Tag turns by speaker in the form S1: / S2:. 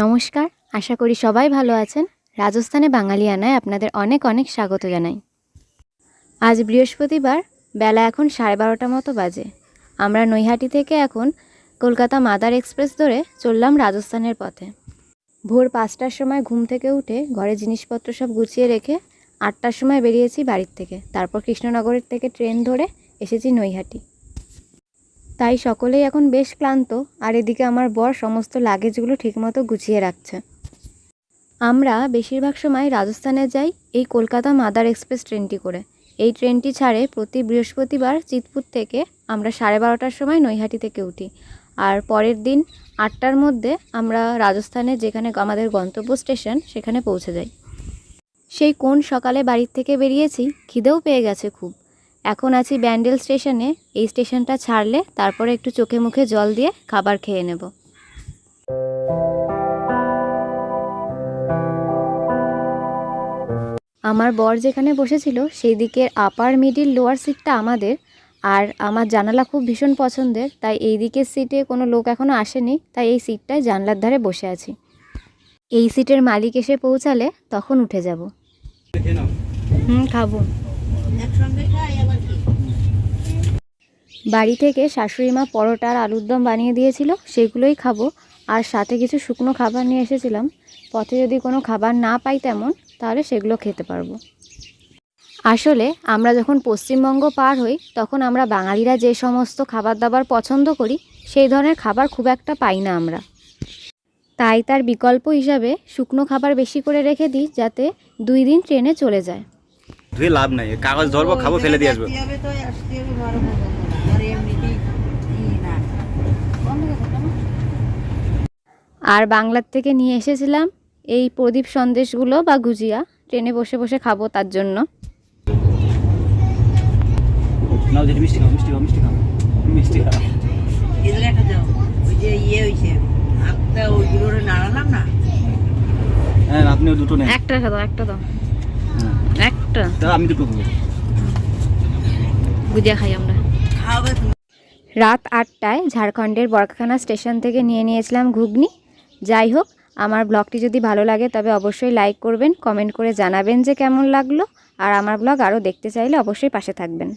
S1: নমস্কার, আশা করি সবাই ভালো আছেন। রাজস্থানে বাঙালিয়ানায় আপনাদের অনেক অনেক স্বাগত জানাই। আজ বৃহস্পতিবার, বেলা এখন সাড়ে বারোটা মতো বাজে। আমরা নৈহাটি থেকে এখন কলকাতা মাদার এক্সপ্রেস ধরে চললাম রাজস্থানের পথে। ভোর পাঁচটার সময় ঘুম থেকে উঠে ঘরে জিনিসপত্র সব গুছিয়ে রেখে আটটার সময় বেরিয়েছি বাড়ির থেকে। তারপর কৃষ্ণনগরের থেকে ট্রেন ধরে এসেছি নৈহাটি। তাই সকলেই এখন বেশ ক্লান্ত, আর এদিকে আমার বর সমস্ত লাগেজগুলো ঠিকমতো গুছিয়ে রাখছে। আমরা বেশিরভাগ সময় রাজস্থানে যাই, এই কলকাতা মাদার এক্সপ্রেস ট্রেনটি করে। এই ট্রেনটি ছাড়ে প্রতি বৃহস্পতিবার চিতপুর থেকে আমরা সাড়ে বারোটার সময় নৈহাটি থেকে উঠি। আর পরের দিন আটটার মধ্যে আমরা রাজস্থানে যেখানে আমাদের গন্তব্য স্টেশন, সেখানে পৌঁছে যাই। সেই কোন সকালে বাড়ির থেকে বেরিয়েছি, খিদেও পেয়ে গেছে খুব। এখন আছি ব্যান্ডেল স্টেশনে এই স্টেশনটা ছাড়লে তারপরে একটু চোখে মুখে জল দিয়ে খাবার খেয়ে নেব। আমার বর যেখানে বসেছিল সেই দিকের আপার মিডিল লোয়ার সিটটা আমাদের। আর আমার জানালা খুব ভীষণ পছন্দের তাই এই দিকের সিটে কোনো লোক এখনও আসেনি তাই এই সিটটায় জানলার ধারে বসে আছি। এই সিটের মালিক এসে পৌঁছালে তখন উঠে যাব। হুম খাব। বাড়ি থেকে শাশুড়ি মা পরোটা আর আলুর দম বানিয়ে দিয়েছিল সেগুলোই খাব। আর সাথে কিছু শুকনো খাবার নিয়ে এসেছিলাম। পথে যদি কোনো খাবার না পাই তেমন তাহলে সেগুলো খেতে পারব। আসলে আমরা যখন পশ্চিমবঙ্গ পার হই তখন আমরা বাঙালিরা যে সমস্ত খাবার দাবার পছন্দ করি সেই ধরনের খাবার খুব একটা পাই না আমরা। তাই তার বিকল্প হিসাবে শুকনো খাবার বেশি করে রেখে দিই যাতে দুই দিন ট্রেনে চলে যায়।
S2: ধুয়ে লাভ নাই। কাগজ ধরবো খাব ফেলে দিয়ে আসব।
S3: আর এমনিতেই না।
S1: আর বাংলার থেকে নিয়ে এসেছিলাম এই প্রদীপ সন্দেশগুলো বা গুজিয়া। ট্রেনে বসে বসে খাব তার জন্য।
S3: একটা দাও। ওই যে ইয়ে
S2: হ্যাঁ আপনিও দুটো নেন।
S1: একটা দাও একটা দাও।
S2: হ্যাঁ।
S1: একটা।
S2: তাহলে আমি দুটো খাব।
S1: গুজিয়া খাই আমরা। রাত আটটায় ঝাড়খণ্ডের বরকাখানা স্টেশন থেকে নিয়ে নিয়েছিলাম ঘুগনি। যাই হোক, আমার ব্লগটি যদি ভালো লাগে তবে অবশ্যই লাইক করবেন, কমেন্ট করে জানাবেন যে কেমন লাগল। আর আমার ব্লগ আরও দেখতে চাইলে অবশ্যই পাশে থাকবেন।